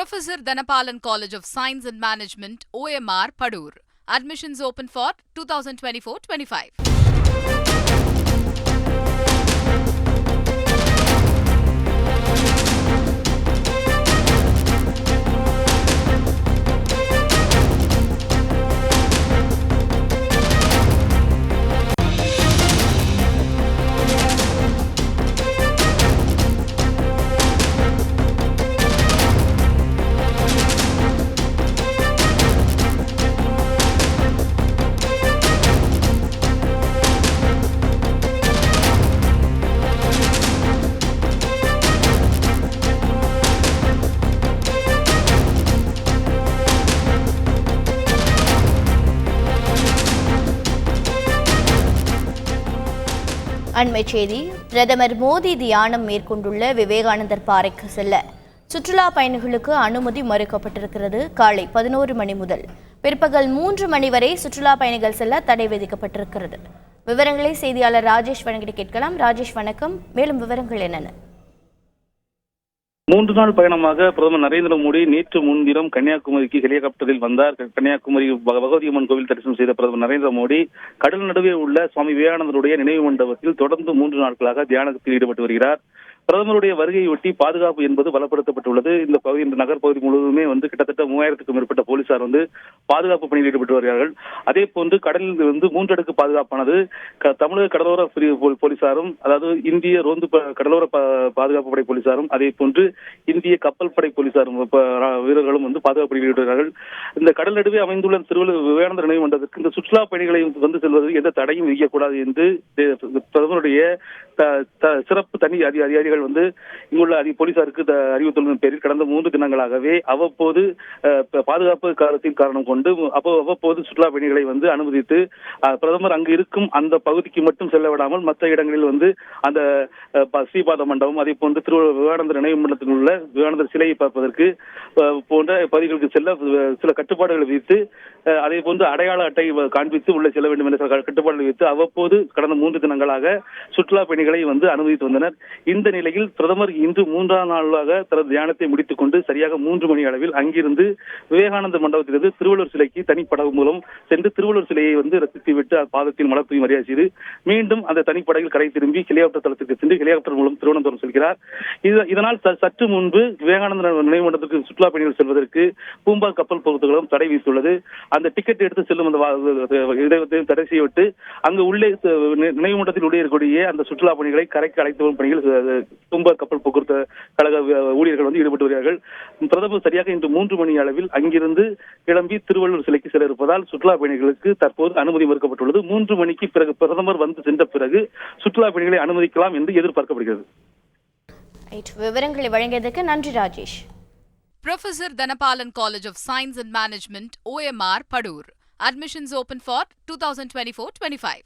Professor Dhanapalan College of Science and Management, OMR, Padur. Admissions open for 2024-25. அண்மை செய்தி பிரதமர் மோடி தியானம் மேற்கொண்டுள்ள விவேகானந்தர் பாறைக்கு செல்ல. சுற்றுலா பயணிகளுக்கு அனுமதி மறுக்கப்பட்டிருக்கிறது. காலை பதினோரு மணி முதல் பிற்பகல் மூன்று மணி வரை சுற்றுலா பயணிகள் செல்ல தடை விதிக்கப்பட்டிருக்கிறது. விவரங்களை செய்தியாளர் ராஜேஷ் வணங்கிட்டு கேட்கலாம். ராஜேஷ் வணக்கம். மேலும் விவரங்கள் என்னென்ன? மூன்று நாள் பயணமாக பிரதமர் நரேந்திர மோடி நேற்று முன்தினம் கன்னியாகுமரிக்கு ஹெலிகாப்டரில் வந்தார். கன்னியாகுமரி பகவதி அம்மன் கோவில் தரிசனம் செய்த பிரதமர் நரேந்திர மோடி கடல் நடுவே உள்ள சுவாமி விவேகானந்தருடைய நினைவு மண்டபத்தில் தொடர்ந்து மூன்று நாட்களாக தியானத்தில் ஈடுபட்டு வருகிறார். பிரதமருடைய வருகையொட்டி பாதுகாப்பு என்பது பலப்படுத்தப்பட்டுள்ளது. இந்த பகுதி இந்த நகர் பகுதி முழுவதுமே வந்து கிட்டத்தட்ட மூவாயிரத்துக்கும் மேற்பட்ட போலீசார் வந்து பாதுகாப்பு பணியில் ஈடுபட்டு வருகிறார்கள். அதே போன்று கடலில் இருந்து மூன்றடுக்கு பாதுகாப்பானது. க- தமிழக கடலோர போ- போலீசாரும் அதாவது இந்திய ரோந்து கடலோர பாதுகாப்பு படை போலீசாரும் அதே போன்று இந்திய கப்பல் படை போலீசாரும் வீரர்களும் வந்து பாதுகாப்பு பணியில் ஈடுபடுகிறார்கள் இந்த கடல் நடுவே அமைந்துள்ள திருவள்ளுவர் விவேகானந்தர் நினைவு மன்றத்திற்கு இந்த சுற்றுலா பயணிகளை வந்து செல்வதற்கு எந்த தடையும் விதிக்கக்கூடாது என்று பிரதமருடைய சிறப்பு தனி அதி- அதிகாரிகள் வந்து இங்குள்ள அறி போலீசாருக்கு த- அறிவித்துள்ளதன் பேரில் கடந்த மூன்று தினங்களாகவே அவ்வப்போது பாதுகாப்பு காலத்தின் காரணம் கொண்டு அப்போ அவ்வப்போது சுற்றுலா பயணிகளை வந்து அனுமதித்து பிரதமர் அங்கு இருக்கும் அந்த பகுதிக்கு மட்டும் செல்ல விடாமல் மற்ற இடங்களில் வந்து அந்த ஸ்ரீபாத மண்டபம் அதே போன்று திரு விவேகானந்தர் நினைவு மண்டலத்தில் உள்ள விவேகானந்தர் சிலையை பார்ப்பதற்கு போன்ற பகுதிகளுக்கு செல்ல சில கட்டுப்பாடுகளை விதித்து அதே போன்று அடையாள அட்டை காண்பித்து உள்ளே செல்ல வேண்டும் என்ற சில கட்டுப்பாடுகளை விதித்து அவ்வப்போது கடந்த மூன்று தினங்களாக சுற்றுலா பயணிகளை வந்து அனுமதித்து வந்தனர். இந்த நிலை நிலையில் பிரதமர் இன்று மூன்றாம் நாளாக தனது தியானத்தை முடித்துக் கொண்டு சரியாக மூன்று மணி அளவில் அங்கிருந்து விவேகானந்த மண்டபத்திலிருந்து திருவள்ளுவர் சிலைக்கு தனிப்படகு மூலம் சென்று திருவள்ளுவர் சிலையை வந்து ரசித்து விட்டு பாதத்தில் மலர் மரியாதை செய்து மீண்டும் அந்த தனிப்படகில் கரை திரும்பி ஹெலிகாப்டர் தளத்திற்கு சென்று ஹெலிகாப்டர் மூலம் திருவனந்தபுரம் செல்கிறார். இதனால் சற்று முன்பு விவேகானந்த நினைவு மண்டபத்திற்கு சுற்றுலா பயணிகள் செல்வதற்கு பூம்பா கப்பல் பொறுத்துகளும் தடை விதித்துள்ளது. அந்த டிக்கெட் எடுத்து செல்லும் அந்த இடத்தையும் தடை செய்யவிட்டு அங்கு உள்ளே நினைவு மண்டலத்தில் உள்ளே இருக்கக்கூடிய அந்த சுற்றுலா பணிகளை கரைக்கு அழைத்து வரும் பணிகள் பூம்பா கப்பல் போக்குவரத்து கழக ஊழியர்கள் வந்து ஈடுபட்டு வருகிறார்கள் பிரதமர் சரியாக இன்று மூன்று மணி அளவில் அங்கிருந்து கிளம்பி திருவள்ளூர் சிலைக்கு செல்ல இருப்பதால் சுற்றுலா பயணிகளுக்கு தற்போது அனுமதி மறுக்கப்பட்டுள்ளது மூன்று மணிக்கு பிறகு பிரதமர் வந்து சென்ற பிறகு சுற்றுலா பயணிகளை அனுமதிக்கலாம் என்று எதிர்பார்க்கப்படுகிறது விவரங்களை வழங்கியதற்கு நன்றி Rajesh Professor Dhanapalan College of Science and Management, OMR, Padur. Admissions open for 2024-25.